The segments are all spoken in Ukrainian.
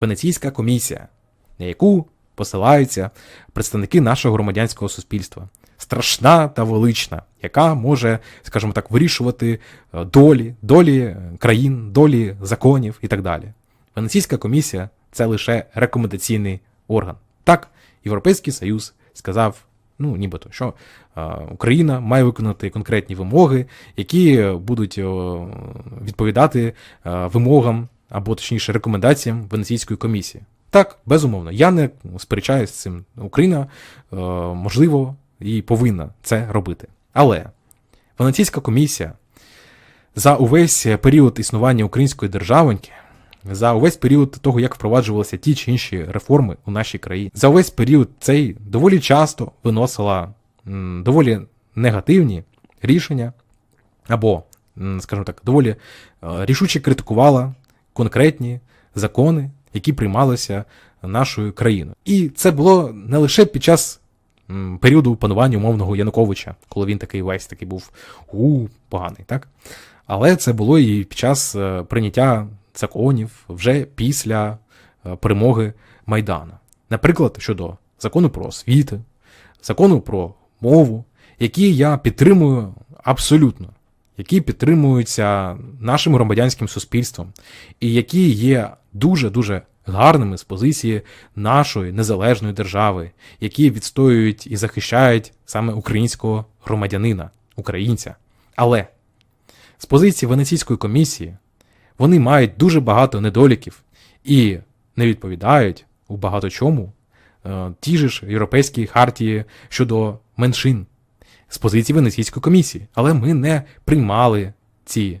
Венеційська комісія, на яку посилаються представники нашого громадянського суспільства. Страшна та велична, яка може, скажімо так, вирішувати е, долі, долі країн, долі законів і так далі. Венеційська комісія це лише рекомендаційний орган. Так, Європейський Союз сказав, ну нібито, що е, Україна має виконати конкретні вимоги, які будуть відповідати е, вимогам або точніше рекомендаціям Венеційської комісії. Так, безумовно, я не сперечаюся з цим. Україна, е, можливо, і повинна це робити. Але Венеційська комісія за увесь період існування української державоньки, за увесь період того, як впроваджувалися ті чи інші реформи у нашій країні, за увесь період цей доволі часто виносила доволі негативні рішення, або, скажімо так, доволі е, рішуче критикувала конкретні закони, які приймалися нашою країною. І це було не лише під час періоду панування умовного Януковича, коли він такий весь такий був у поганий, так? Але це було і під час е, прийняття законів вже після е, перемоги Майдана. Наприклад, щодо закону про освіту, закону про мову, які я підтримую абсолютно, які підтримуються нашим громадянським суспільством, і які є дуже-дуже гарними з позиції нашої незалежної держави, які відстоюють і захищають саме українського громадянина, українця. Але з позиції Венеційської комісії вони мають дуже багато недоліків і не відповідають у багато чому е, ті ж європейській хартії щодо меншин з позиції Венеційської комісії. Але ми не приймали ці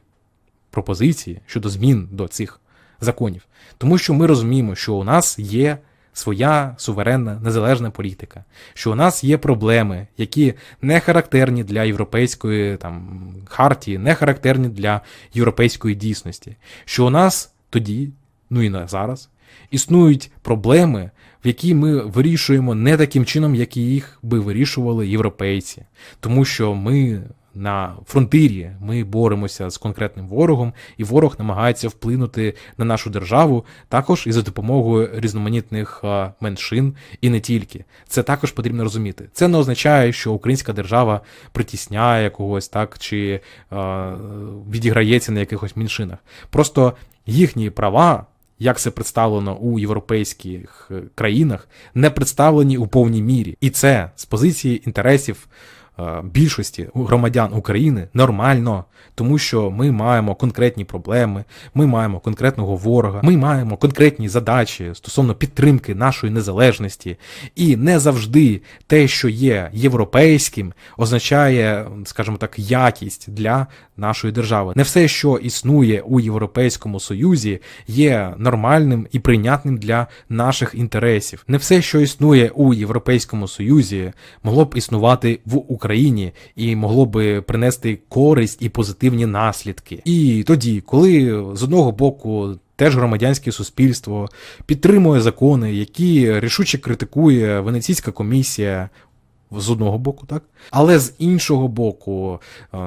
пропозиції щодо змін до цих законів, тому що ми розуміємо, що у нас є своя суверенна незалежна політика, що у нас є проблеми, які не характерні для європейської там хартії, не характерні для європейської дійсності, що у нас тоді, ну і на зараз, існують проблеми, в які ми вирішуємо не таким чином, як їх би вирішували європейці, тому що ми. На фронтирі ми боремося з конкретним ворогом, і ворог намагається вплинути на нашу державу також і за допомогою різноманітних меншин, і не тільки. Це також потрібно розуміти. Це не означає, що українська держава притісняє когось, так чи а, відіграється на якихось меншинах. Просто їхні права. Як це представлено у європейських е, країнах, не представлені у повній мірі, і це з позиції інтересів більшості громадян України нормально, тому що ми маємо конкретні проблеми, ми маємо конкретного ворога, ми маємо конкретні задачі стосовно підтримки нашої незалежності, і не завжди те, що є європейським, означає, скажімо так, якість для нашої держави. Не все, що існує у Європейському Союзі, є нормальним і прийнятним для наших інтересів. Не все, що існує у Європейському Союзі, могло б існувати в Україні і могло би принести користь і позитивні наслідки. І тоді, коли з одного боку. Теж громадянське суспільство підтримує закони, які рішуче критикує Венеційська комісія з одного боку, так? Але з іншого боку е,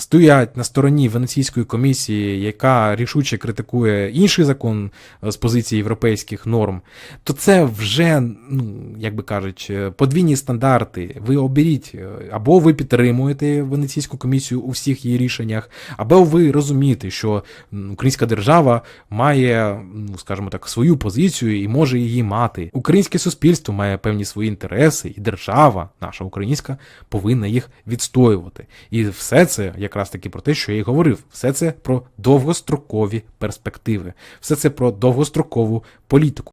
стоять на стороні Венеційської комісії, яка рішуче критикує інший закон е, з позиції європейських норм, то це вже, ну, як би кажуть, е, подвійні стандарти. Ви оберіть, е, або ви підтримуєте Венеційську комісію у всіх її рішеннях, або ви розумієте, що українська держава має, ну, скажімо так, свою позицію і може її мати. Українське суспільство має певні свої інтереси, і держава, наша українська, повинна їх відстоювати. І все це якраз таки про те, що я і говорив. Все це про довгострокові перспективи, все це про довгострокову політику.